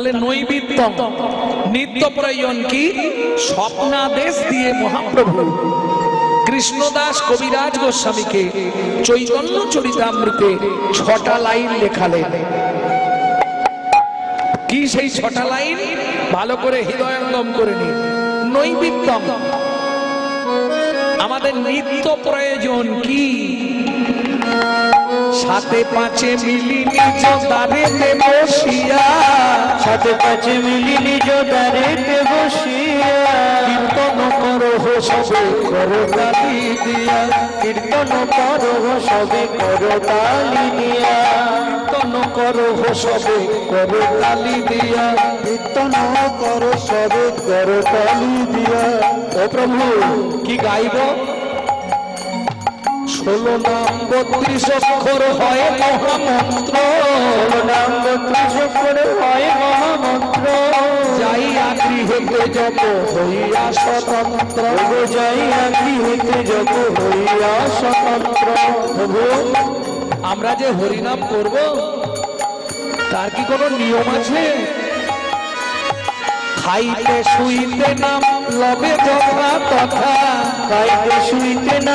তাহলে নৈবিত্যম নিত্য প্রয়োজন কি? স্বপ্নাদেশ দিয়ে মহাপ্রভু। কৃষ্ণদাস কবিরাজ গোস্বামীকে চৈতন্য চরিতামৃতে ছটা লাইন লেখালেন। কি সেই ছটা লাইন? ভালো করে হৃদয়ঙ্গম করে নিন। নৈবিত্যম আমাদের নিত্য প্রয়োজন কি? সাথে পাঁচে মিলি নিজ দাঁড়েতে বসিয়া। সাথে পাঁচে মিলি নিজ দাঁড়িতে বসিয়া। কীর্তন করো হো সবে করো কালি দিয়া। কীর্তন করো সবে করো তালি দিয়া। কীর্তন করো হো সবে করো কালি দিয়া। কীর্তন করো সবে করো তালি দিয়া। ও প্রভু কি গাইব? ষোলো নাম বত্রিশ অক্ষর হয় মহামন্ত্র। ষোলো নাম বত্রিশ করে হয় মহামন্ত্র। যাই আগ্রি হেতে জপ হইয়া স্বতন্ত্র। যাইয়া গৃহীতে যত হইয়া স্বতন্ত্র। আমরা যে হরিনাম করব তার কি কোনো নিয়ম আছে? খাইতে শুইতে নাম লবে যথা তথা। খাইতে শুইতে নাম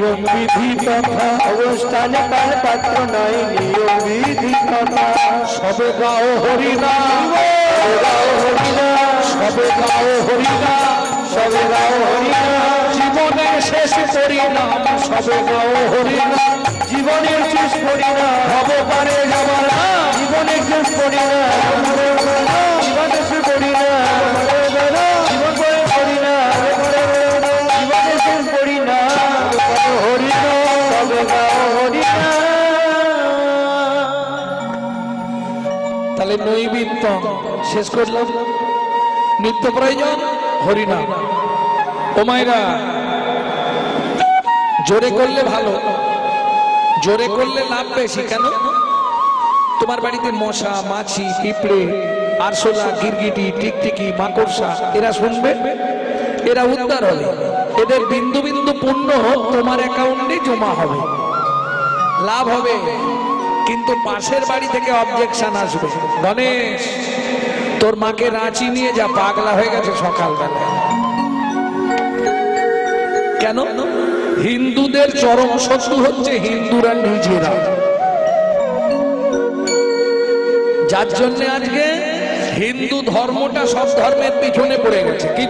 নিয়ম বিধি তথা অবস্থানে কাল পাত্র নাই নিয়ম বিধি কথা সবে গাও হরিনাম গাও হরিনাম সবে গাও হরিনাম সবে গাও হরিনাম জীবনের শেষ পরিণাম সবে গাও হরিনাম জীবনের শেষ পরিণাম হব পারে যাবার জীবনের শেষ পরিণাম জীবনের শেষ পরিণাম তাহলে নৈবিত্য শেষ করলাম। নিত্য প্রয়োজন হরিনাম। ও মায়েরা, জোরে করলে ভালো, জোরে করলে লাভ বেশি। কেন? তোমার বাড়িতে মশা, মাছি, পিঁপড়ে, আরশোলা, গিরগিটি, টিকটিকি, মাকড়সা, এরা শুনবে? এরা উদ্ধার হবে। এদের বিন্দু বিন্দু পুণ্য তোমার অ্যাকাউন্টে জমা হবে। লাভ হবে। কিন্তু পাশের বাড়ি থেকে অবজেকশন আসবে। গণেশ, তোর মাকে রাঁচি নিয়ে যা, পাগলা হয়ে গেছে সকালবেলা কেন? হিন্দুদের চরম শত্রু হচ্ছে হিন্দুরা নিজেরা। যার জন্য আজকে হিন্দু ধর্মটা সব ধর্মের পিছনে পড়ে গেছে। কি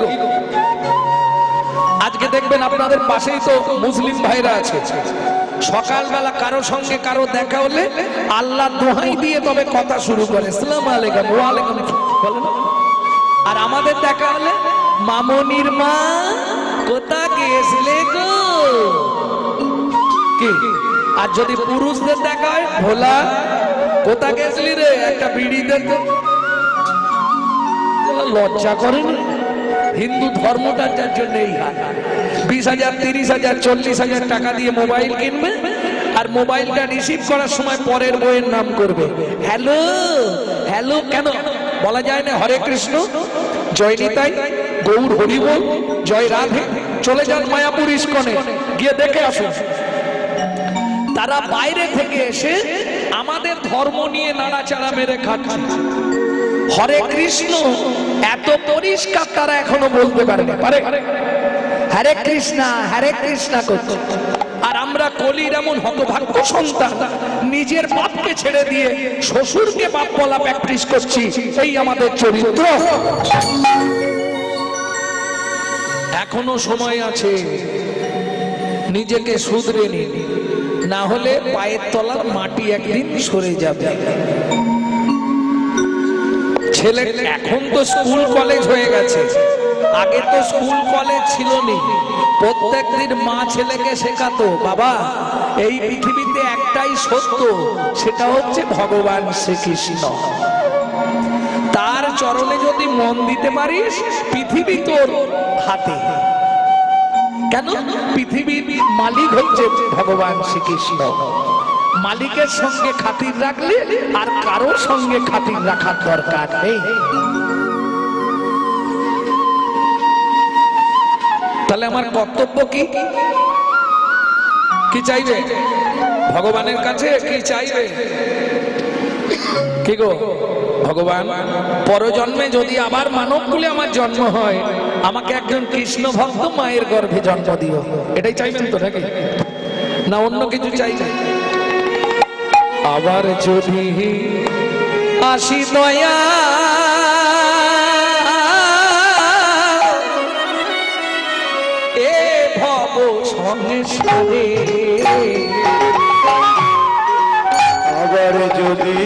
আজকে দেখবেন আপনাদের পাশেই তো মুসলিম ভাইরা আছে। সকালবেলা কারও সঙ্গে কারও দেখা হলে আল্লাহ দোহাই দিয়ে তবে কথা শুরু করে। সালাম আলাইকুম। ওয়ালাইকুম বলে না? আর আমাদের দেখা হলে, মামনির মা কোথা গেছিলে গো? কি? আর যদি পুরুষদের দেখা হয়, ভোলা, কোথা গেছিলি রে? একটা বিড়ি দে লজ্জা করেন হিন্দু ধর্মটা যার জন্য এই হাল বিশ হাজার, তিরিশ হাজার, চল্লিশ হাজার টাকা দিয়ে মোবাইল কিনবে আর মোবাইলটা রিসিভ করার সময় পরের বইয়ের নাম করবে। হ্যালো? হ্যালো কেন? বলা যায় না, হরে কৃষ্ণ, জয় নিতাই, গৌর হরিবল জয় রাধে, চলে যান মায়াপুর ইস্কনে, গিয়ে দেখে আসুন। তারা বাইরে থেকে এসে আমাদের ধর্ম নিয়ে নাড়াচাড়া মেরে খাচ্ছে। হরে কৃষ্ণ, এত পরিষ্কার তারা এখনও বলতে পারে না পারে? হরে কৃষ্ণা হরে কৃষ্ণা করছে। আর আমরা কলির এমন হতভাগ্য সন্তান, নিজের বাপকে ছেড়ে দিয়ে শ্বশুরকে বাপ বলা প্র্যাকটিস করছি, এই আমাদের চরিত্র। এখনও সময় আছে, নিজেকে শুধরে নিন। না হলে পায়ের তলার মাটি একদিন সরে যাবে। ছেলে এখন তো স্কুল, কলেজ হয়ে গেছে। আগে তো স্কুল কলেজ ছিল নি প্রত্যেকদিন মা ছেলেকে শেখাতো, বাবা, এই পৃথিবীতে একটাই সত্য, সেটা হচ্ছে ভগবান শ্রীকৃষ্ণ। তার চরণে যদি মন দিতে পারিস, পৃথিবী তোর হাতে। কেন? পৃথিবীর মালিক হচ্ছে ভগবান শ্রীকৃষ্ণ। মালিকের সঙ্গে খাতির রাখলে আর কারোর সঙ্গে খাতির রাখার দরকার নেই। তাহলে আমার কর্তব্য কি? কি চাইবে? ভগবানের কাছে কি চাইবে? কি গো? ভগবান, পরজন্মে যদি আবার মানব কুলে আমার জন্ম হয়, আমাকে একজন কৃষ্ণ ভক্ত মায়ের গর্ভে জন্ম দিও। এটাই চাইবেন তো নাকি? না অন্য কিছু চাইবেন আবার যদি আসি দয়া সংসারে আবার যদি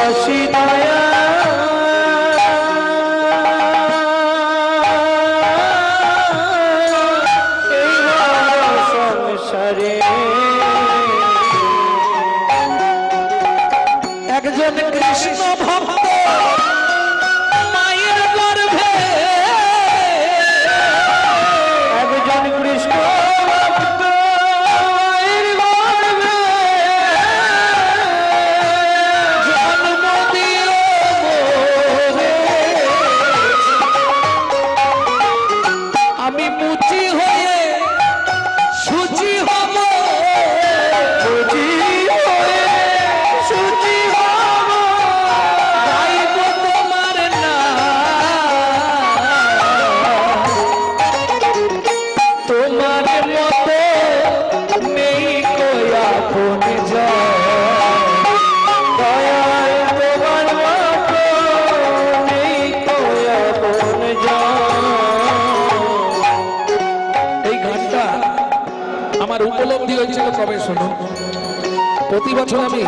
আসি দয়া আমার উপলব্ধি হয়েছিল। কবে শুনুন প্রতি বছর আমি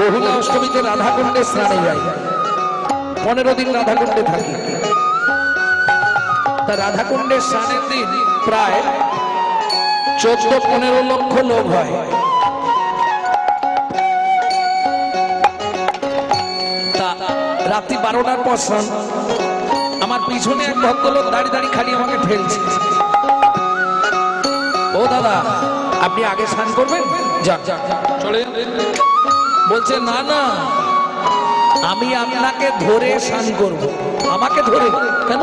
বহুলা অষ্টমীতে রাধাকুণ্ডে স্নানে যাই। পনেরো দিন রাধাকুণ্ডে থাকি। তা রাধাকুণ্ডের স্নানের দিন প্রায় চোদ্দ পনেরো লক্ষ লোক হয়। রাত্রি বারোটার পর আমার পিছনে এক ভদ্রলোক দাঁড়িয়ে দাঁড়িয়ে খালি আমাকে ঠেলছে। ও দাদা আপনি আগে স্নান করবেন? যান যান, চলে বলছে না না আমি আপনাকে ধরে স্নান করব। আমাকে ধরে? কেন?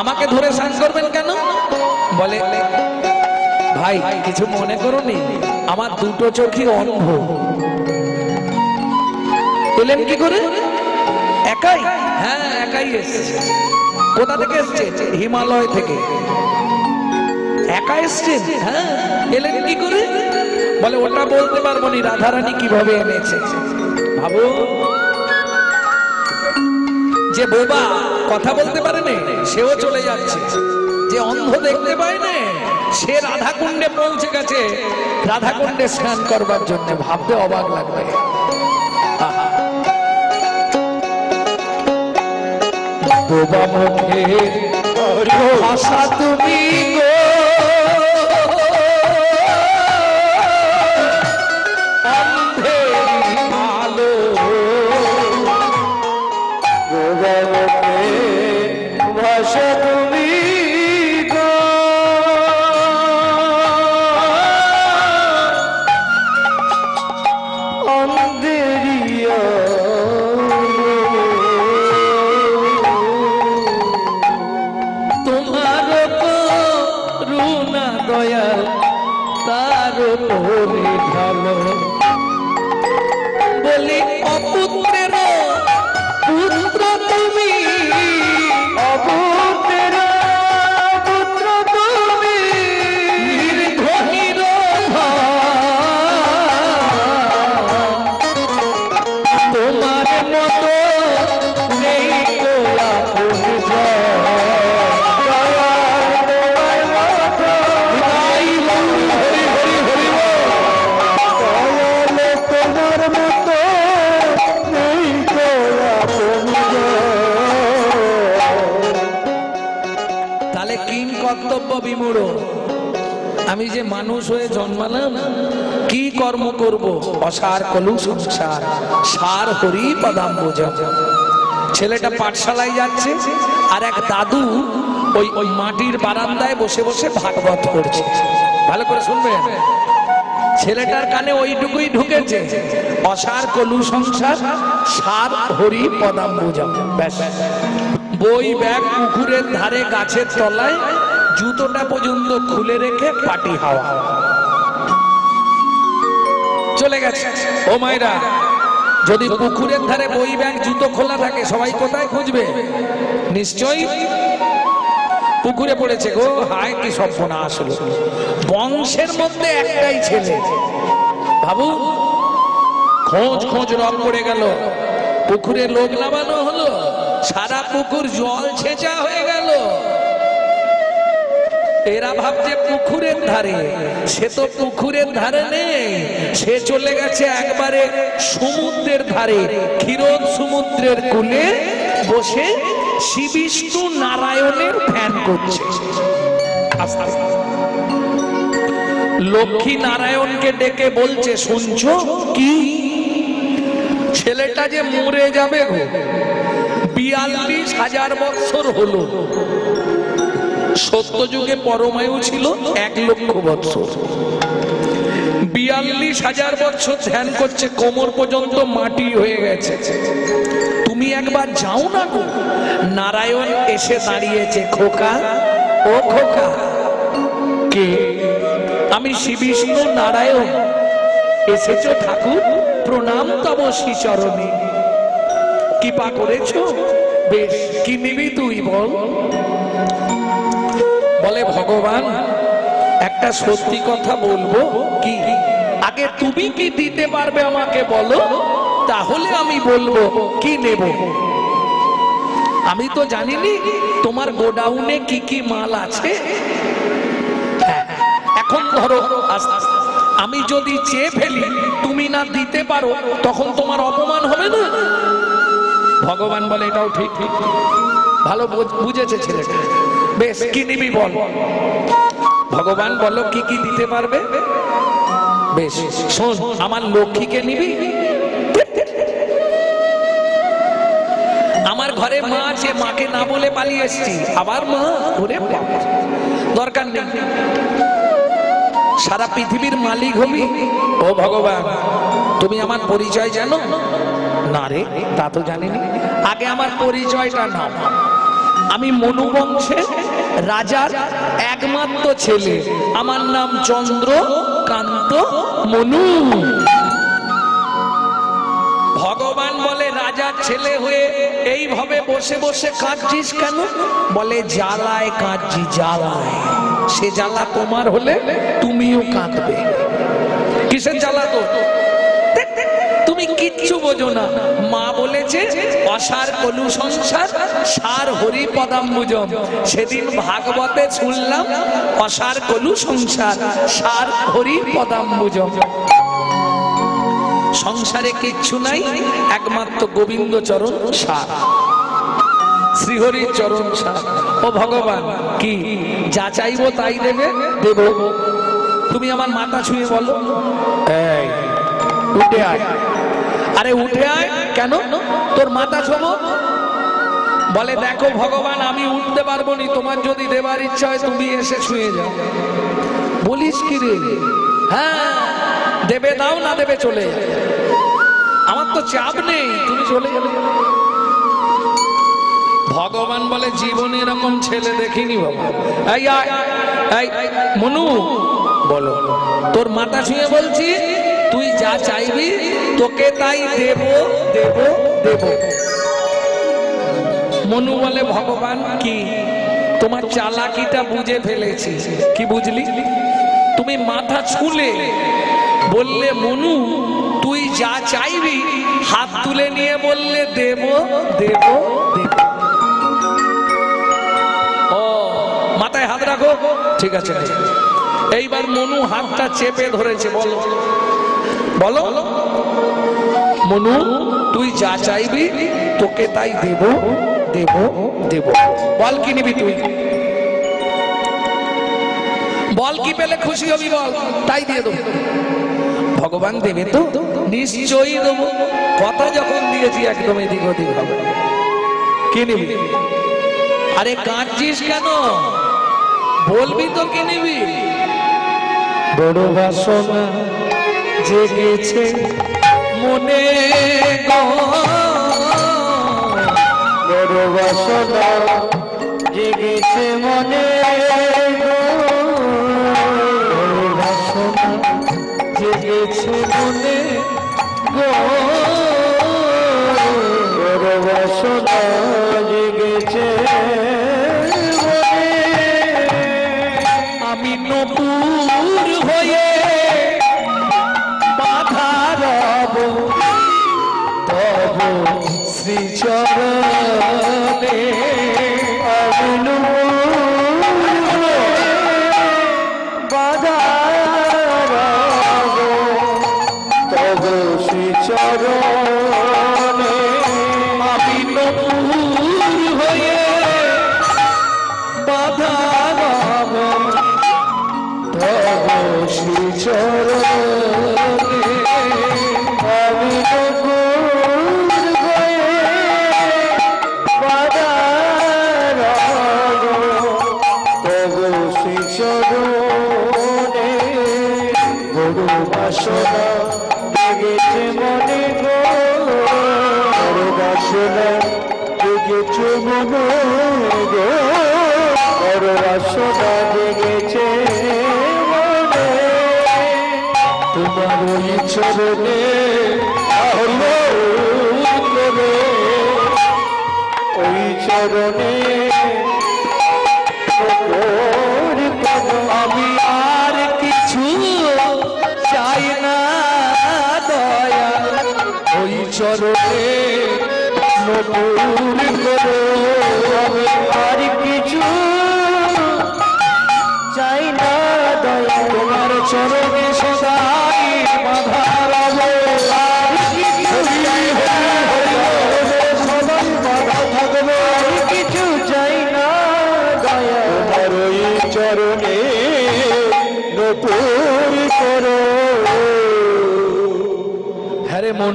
আমাকে ধরে স্নান করবেন কেন? বলে ভাই কিছু মনে করুনি? আমার দুটো চোখই অন্ধ। এলেন কি করে? একাই? হ্যাঁ একাই এসছে। কোথা থেকে এসছে? হিমালয় থেকে। একা এসছেন? হ্যাঁ এলেন কি করে? বলে ওটা বলতে পারব নি রাধারানী কীভাবে এনেছে? ভাবো যে বোবা কথা বলতে পারে না সেও চলে যাচ্ছে। যে অন্ধ দেখতে পায় না সে রাধাকুণ্ডে পৌঁছে গেছে। রাধাকুণ্ডে স্নান করবার জন্য ভাবতে অবাক লাগবে। বোবা মুখে ভাষা তুমি গো? বিমূঢ় আমি যে মানুষ হয়ে জন্মালাম, কি কর্ম করব? অসার কলু সংসার, সার হরি পদাম বোঝা ছেলেটা পাঠশালায় যাচ্ছে, আর এক দাদু ওই ওই মাটির বারান্দায় বসে বসে ভাগবত করছে ভালো করে শুনবেন? ছেলেটার কানে ওইটুকুই ঢুকেছে, অসার কলু সংসার, সার হরি পদাম বোঝা বই ব্যাগ পুকুরের ধারে গাছের তলায় জুতোটা পর্যন্ত খুলে রেখে পাটি হাওয়া। চলে গেছে। ও মায়েরা, যদি পুকুরের ধারে বই ব্যাগ, জুতো খোলা থাকে, সবাই কোথায় খুঁজবে? নিশ্চয়ই পুকুরে পড়েছে গো। হায়, কি সভ্যনা আসলো। বংশের মধ্যে একটাই ছেলে। বাবু, খোঁজ খোঁজ রব পড়ে গেল। পুকুরে লোক নামানো হলো। সারা পুকুর জল ছেঁচা হয়ে গেল। এরা ভাবছে পুকুরের ধারে। সে তো পুকুরের ধারে নেই। সে চলে গেছে একবারে সমুদ্রের ধারে। ক্ষীরোদ সমুদ্রের কূলে বসে শ্রী বিষ্ণু নারায়ণের ধ্যান করছে। লক্ষ্মী নারায়ণকে ডেকে বলছে, শুনছো কি? ছেলেটা যে মরে যাবে গো, বিয়াল্লিশ হাজার বছর হলো। সত্য যুগে পরমায়ু ছিল এক লক্ষ বছর বিয়াল্লিশ হাজার বছর ধ্যান করছে, কোমর পর্যন্ত মাটি হয়ে গেছে। তুমি একবার যাও না গো। নারায়ণ এসে দাঁড়িয়েছে, খোকা, ও খোকা। কে? আমি শ্রী বিষ্ণু নারায়ণ। এসেছ ঠাকুর, প্রণাম তব শ্রী চরণে কৃপা করেছ? বেশ, কি নিবি তুই বল? বলে ভগবান একটা সত্যি কথা বলব কি? আগে তুমি কি দিতে পারবে আমাকে বলো? তাহলে আমি বলব কি নেব? আমি তো জানিনি তোমার গোডাউনে কি কি মাল আছে। হ্যাঁ, এখন ধরো। আমি যদি চেয়ে ফেলি তুমি না দিতে পারো তখন তোমার অপমান হবে না? ভগবান বলে এটাও ঠিক ঠিক। ভালো বুঝ- বুঝেছে ছেলেটা। বেশ কি নিবি বল? ভগবান বলো, কি কি দিতে পারবে? বেশ, শোন, আমার লক্ষ্মীকে নিবি? আমার ঘরে মা আছে, মাকে না বলে পালিয়ে এসেছি। আবার মা? বাবা। দরকার নেই। সারা পৃথিবীর মালিক হবি। ও ভগবান, তুমি আমার পরিচয় জানো? না রে, তা তো জানিনি। আগে আমার পরিচয়টা নাও। আমি মনু বংশে রাজার একমাত্র ছেলে। আমার নাম চন্দ্র কান্ত মনু। ভগবান বলে, রাজার ছেলে হয়ে এইভাবে বসে বসে কাঁদছিস কেন? বলে, জ্বালায় কাঁদছি, জ্বালায়। সে জ্বালা তোমার হলে তুমিও কাঁদবে। কিসের জ্বালা তো কিচ্ছু বোঝো না। মা বলেছে, অসার কলু সংসার, সার হরি পদাম্বুজম। সেদিন ভাগবতে শুনলাম, অসার কলু সংসার, সার হরি পদাম্বুজম। সংসারে কিচ্ছু নাই, একমাত্র গোবিন্দ চরণ সার। শ্রীহরির চরণ সার। ও ভগবান, কি? যা চাইব তাই দেবে, দেব। তুমি আমার মাথা ছুঁয়ে বলো। উঠে আয়। আরে উঠে আয়। কেন? তোর মাথা ছোবো বলে, দেখো ভগবান, আমি উঠতে পারব নি তোমার যদি দেবার ইচ্ছা হয়, তুমি এসে ছুঁয়ে যাও। বলিস কি রে? হ্যাঁ দেবে দাও, না দেবে চলে আমার তো চাপ নেই, তুমি চলে যাবে। ভগবান বলে, জীবনে এরকম ছেলে দেখিনি বাবা। এই মনু, বলো, তোর মাথা ছুঁয়ে বলছি তুই যা চাইবি, তোকে তাই দেব দেব দেব। মনু বলে, ভগবান কি? তোমার চালাকিটা বুঝে ফেলেছি। কি বুঝলি? তুমি মাথা ছুলে বললে, মনু, তুই যা চাইবি, হাত তুলে নিয়ে বললে দেব দেব দেব। ও, মাথায় হাত রাখো। ঠিক আছে। এইবার মনু হাতটা চেপে ধরেছে, বলো। বলো। মনু, তুই যা চাইবি, তোকে তাই দেব দেব দেব। বল কি নিবি তুই? বল কি পেলে খুশি হবি বল? তাই দিয়ে দেবো। ভগবান দেবে তো? নিশ্চয়ই দেবো। কথা যখন দিয়েছি একদম এদিক ওদিক হবে। কি নিবি? আরে কাঁদছিস কেন? বলবি তো কি নিবি? বড় বাসনা জেগেছে মনে গো। বড় বাসনা জেগেছে মনে চরণে আমি আর কিছু চাই না দয়া। ওই চরণে নপুর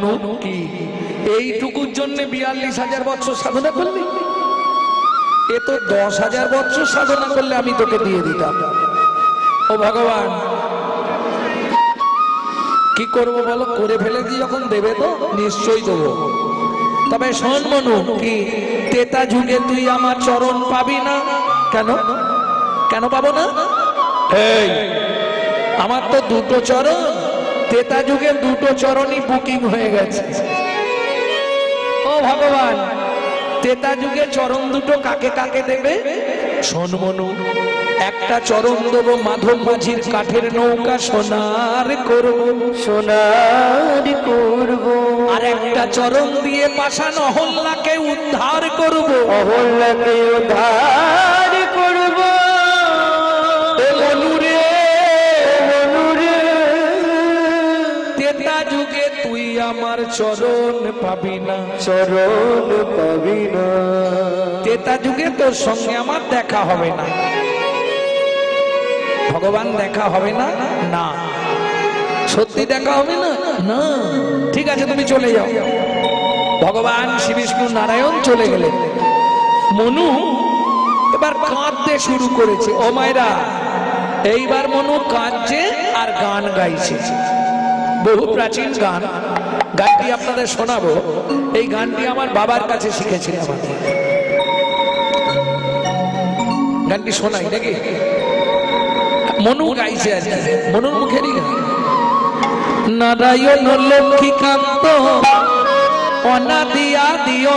রে এইটুকুর জন্য বিয়াল্লিশ হাজার বছর সাধনা করলি? এ তো দশ হাজার বছর সাধনা করলে আমি তোকে দিয়ে দিতাম। ও ভগবান কি করব বলো? করে ফেলেছি যখন দেবে তো? নিশ্চয়ই দেবো। তবে শোন মনু কি? তেতা যুগে তুই আমার চরণ পাবি না। কেন? কেন পাবো না? এই আমার তো দুটো চরণ। তেতা যুগের দুটো চরণই বুকিং হয়ে গেছে। ও ভগবান। তেতা যুগে চরণ দুটো কাকে কাকে দেবে? শোন একটা চরণ দেবো মাধব মাঝির কাঠের নৌকা সোনার করব। সোনার করব। আর একটা চরণ দিয়ে পাশান অহল্লাকে উদ্ধার করব। অহল্লাকে উদ্ধার চরণ পাবি না। চরণ পাবি না। তেতা যুগে তোর সঙ্গে আমার দেখা হবে না। ভগবান দেখা হবে না? না। সত্যি দেখা হবে না? না। ঠিক আছে তুমি চলে যাও। ভগবান শ্রী বিষ্ণু নারায়ণ চলে গেলেন। মনু এবার কাঁদতে শুরু করেছে। ও মায়েরা এইবার মনু কাঁদছে আর গান গাইছে। বহু প্রাচীন গান। গানটি আপনাদের শোনাবো। এই গানটি আমার বাবার কাছে শিখেছিলাম আমি গানটি শোনাই নাকি? মনু গাইছে আর কি। মনুর মুখেরই গান নারায়ণ লক্ষ্মীকান্ত অনাদিয়া দিও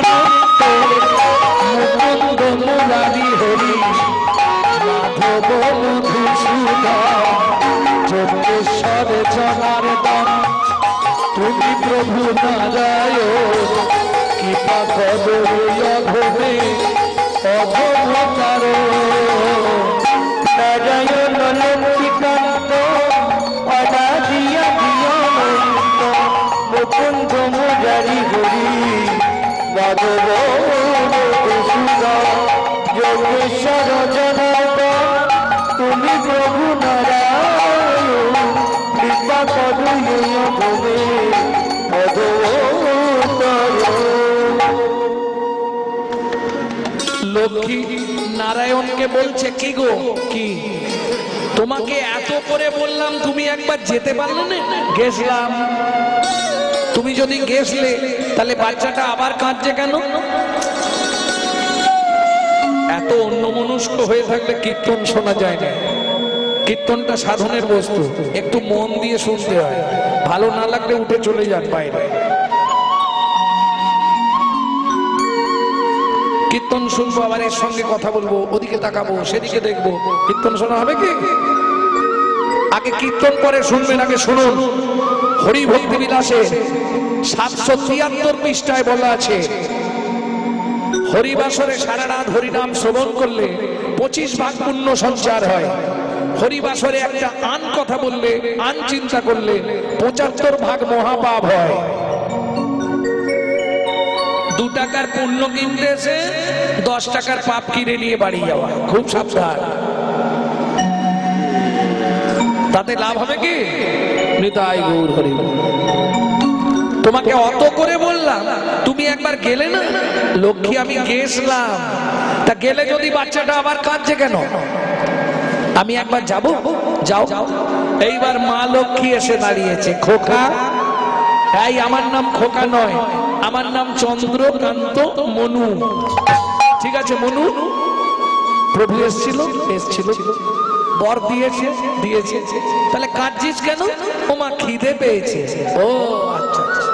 মুকুন্দ মুরারি হরি, মাধব মধুসূদন। যোগেশ্বর জনার্দন তুমি প্রভু নারায়ণ, কৃপা করো অঘমে অঘমতার নারায়ণ লক্ষ্মীকান্ত অনাদিয়া দিয়ন্ত মুকুন্দ মুরারি হরি। মাধব যোগেশ্বর লক্ষ্মী নারায়ণকে বলছে, কি গো, কি? তোমাকে এত করে বললাম, তুমি একবার যেতে পারলে না? গেছলাম তুমি যদি গেছলে তাহলে বাচ্চাটা আবার কাঁদছে কেন? এত অন্য মনস্ক হয়ে থাকলে কীর্তন শোনা যায় না। কীর্তনটা সাধনের বস্তু। একটু মন দিয়ে শুনতে হয়। ভালো না লাগলে উঠে চলে যান বাইরে। কীর্তন শুনব, আবার এর সঙ্গে কথা বলব, ওদিকে তাকাবো, সেদিকে দেখব। কীর্তন শোনা হবে কি? আগে কীর্তন পরে শুনবেন, আগে শুনুন। হরি ভক্তি বিলাসে সাতশো তিয়াত্তর পৃষ্ঠায় বলা আছে, হরিবাসরে সারা রাত হরিনাম শ্রবণ করলে পঁচিশ ভাগ পুণ্য সঞ্চার হয়। হরিবাসরে একটা আন কথা বললে, আন চিন্তা করলে পঁচাত্তর ভাগ মহাপাপ হয়। দু টাকার পুণ্য কিনতে এসে দশ টাকার পাপ কিনে নিয়ে বাড়ি যাওয়া, খুব সাবধান। তাতে লাভ হবে কি? নিতাই গৌর হরি। তোমাকে অত করে বললাম, তুমি একবার গেলে না? লক্ষ্মী, আমি গেছলাম তা গেলে যদি বাচ্চাটা আবার কাঁদছে কেন? আমি একবার যাব? যাও। এইবার মা লক্ষ্মী এসে দাঁড়িয়েছে। খোকা? এই, আমার নাম খোকা নয়। আমার নাম চন্দ্রকান্ত মনু। ঠিক আছে, মনু? প্রভু এসছিল? এসছিল। বর দিয়েছে দিয়েছে। তাহলে কাঁদছিস কেন? ও মা খিদে পেয়েছে। ও আচ্ছা আচ্ছা।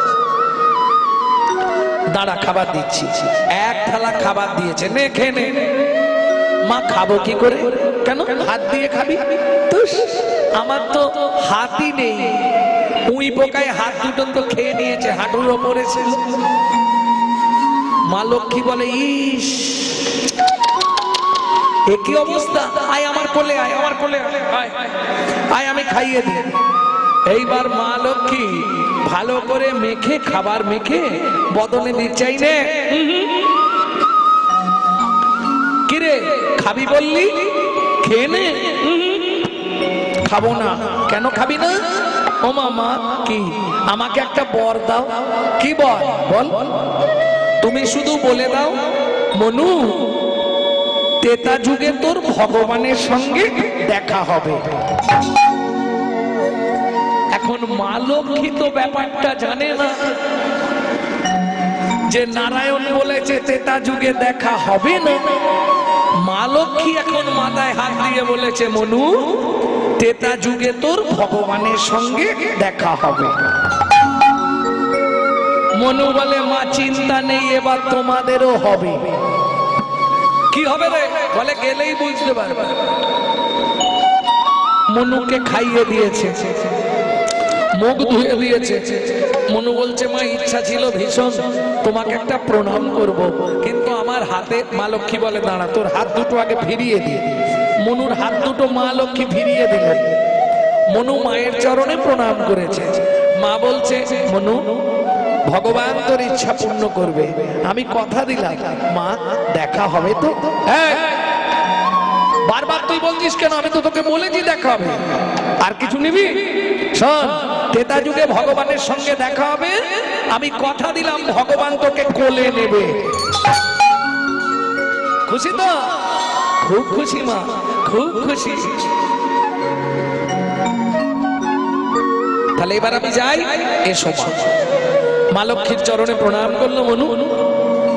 দাঁড়া, খাবার দিচ্ছি। এক থালা খাবার দিয়েছে। নে খেয়ে নে। মা খাব কি করে? কেন? হাত দিয়ে খাবি? তুস, আমার তো হাতই নেই। উই পোকায় হাত দুটো তো খেয়ে নিয়েছে, হাঁটুর ওপরে মা লক্ষ্মী বলে, ইস, এ কি অবস্থা? আয় আমার কোলে, আয় আমার কোলে, আয় আয় আমি খাইয়ে দিই। এইবার মা লক্ষ্মী ভালো করে মেখে, খাবার মেখে বদলে দিচ্ছাই নে খাবি বললি? খেয়ে নে। খাব না। কেন খাবি না? ও মামা, কি? আমাকে একটা বর দাও। কি বর? বল। তুমি শুধু বলে দাও, মনু, তেতা যুগে তোর ভগবানের সঙ্গে দেখা হবে। এখন মা লক্ষ্মী তো ব্যাপারটা জানে না। যে নারায়ণ বলেছে, তেতা যুগে দেখা হবে না। মা লক্ষ্মী এখন মাথায় হাত দিয়ে বলেছে, মনু, তেতা যুগে তোর ভগবানের সঙ্গে দেখা হবে। মনু বলে, মা, চিন্তা নেই, এবার তোমাদেরও হবে। কি হবে রে? বলে, গেলেই বুঝতে পারবে। মনুকে খাইয়ে দিয়েছে, মুখ ধুয়ে দিয়েছে। মনু বলছে, মা, ইচ্ছা ছিল ভীষণ, তোমাকে একটা প্রণাম করব। কিন্তু আমার হাতে মা লক্ষ্মী বলে, দাঁড়া, তোর হাত দুটো আগে ফিরিয়ে দিয়ে মনুর হাত দুটো মা লক্ষ্মী ফিরিয়ে দিলেন। মনু মায়ের চরণে প্রণাম করেছে। মা বলছে, মনু, ভগবান তোর ইচ্ছা পূর্ণ করবে। আমি কথা দিলাম। মা, দেখা হবে তো? হ্যাঁ। বারবার তুই বলছিস কেন? আমি তো তোকে বলেছি দেখা হবে। আর কিছু নিবি? শোন তেতা যুগে ভগবানের সঙ্গে দেখা হবে। আমি কথা দিলাম, ভগবান তোকে কোলে নেবে। খুশি তো? খুব খুশি মা, খুব খুশি। তাহলে এবার আমি যাই, এসো মা। লক্ষ্মীর চরণে প্রণাম করল মনু।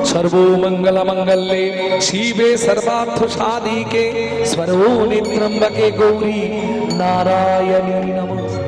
সর্বমঙ্গল মঙ্গলে শিবে সর্বার্থ সাধিকে, স্বরো নিত্রম্বকে গৌরী নারায়ণী নমঃ।